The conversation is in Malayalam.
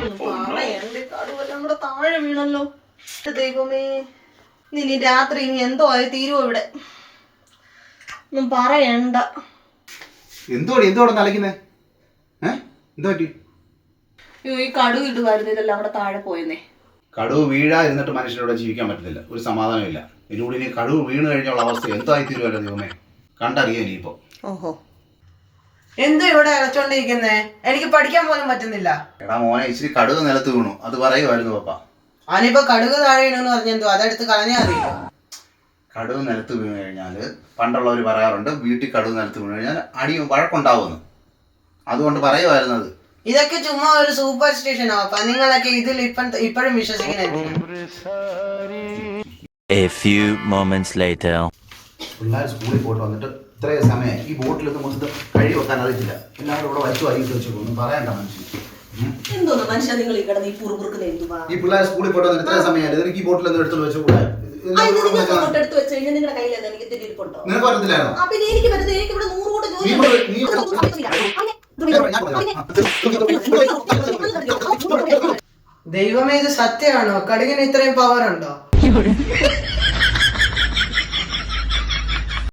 പറയണ്ട് കടുവെല്ലാം കൂടെ താഴെ വീണല്ലോ. ദൈവമേ. ഇനി രാത്രി ഇനി എന്തോ ആയി തീരുവോ ഇവിടെ? ഒന്നും പറയണ്ട. പറ്റി? അയ്യോ ഈ കടുവ് ഇടുമായിരുന്നു ഇതെല്ലാം കൂടെ താഴെ പോയെന്നേ. കടുവ് വീഴാതിരുന്നിട്ട് മനുഷ്യരോട് ജീവിക്കാൻ പറ്റത്തില്ല. ഒരു സമാധാനമില്ല ഇതിലൂടെ ഇനി കടുവ് വീണ് കഴിഞ്ഞുള്ള അവസ്ഥ എന്തായി തീരുവല്ലോ ദൈവമേ? കണ്ടറിയാം ഇനിയിപ്പോ. ഓഹോ. എന്താ ഇവിടെ അടച്ചോണ്ടിരിക്കുന്നേ എനിക്ക് പഠിക്കാൻ പോലും പറ്റുന്നില്ല. എടാ മോനെ ഇച്ചിരി കടുക് നിലത്ത് വീണു. അത് പറയുമായിരുന്നു പപ്പ. അവനിപ്പോ കടുക് താഴെ വീണെന്ന് പറഞ്ഞെന്തോ അതെടുത്ത് കളഞ്ഞാ അറിയില്ല കടുവ് നിലത്ത് വീണ് കഴിഞ്ഞാൽ പണ്ടുള്ളവർ പറയാറുണ്ട് വീട്ടിൽ കടുവ് നിലത്ത് വീണ് കഴിഞ്ഞാൽ അടി വഴക്കുണ്ടാവുമെന്ന്. അതുകൊണ്ട് പറയുമായിരുന്നു അത്. ഇതൊക്കെ ചുമ്മാ ഒരു സൂപ്പർ സ്റ്റേഷൻ അപ്പൊ നിങ്ങളൊക്കെ ഇതിൽ ഇപ്പം ഇപ്പോഴും വിശ്വസിക്കുന്നില്ല A few moments later. പിള്ളേർ സ്കൂളിൽ പോയിട്ട് വന്നിട്ട് ഇത്രയും സമയം ഈ ബോട്ടിലൊന്നും കൊണ്ട് കഴി വെക്കാൻ അറിയില്ല എല്ലാവരും ഇവിടെ വലിച്ചു വാരിയിട്ട് വെച്ചു ഒന്നും പറയണ്ട മനുഷ്യൻ. എന്തോന്ന് മനുഷ്യ നിങ്ങൾ ഈ കിടന്ന് ഈ പുറപുറുക്കുന്ന എന്തുവാ? ഈ പിള്ളേർ സ്കൂളിൽ പോയിട്ട് വന്നിട്ട് ഇത്രയും സമയം നിനക്ക് ഈ എടുത്തു വെച്ചു കൂടെ? നിങ്ങൾക്ക് അങ്ങോട്ട് എടുത്ത് നിനക്ക് പറ്റത്തില്ലായിരുന്നോ? ഇവിടെ- ദൈവമേ ഇത് സത്യമാണോ? കടുകിന് ഇത്രയും പവർ ഉണ്ടോ?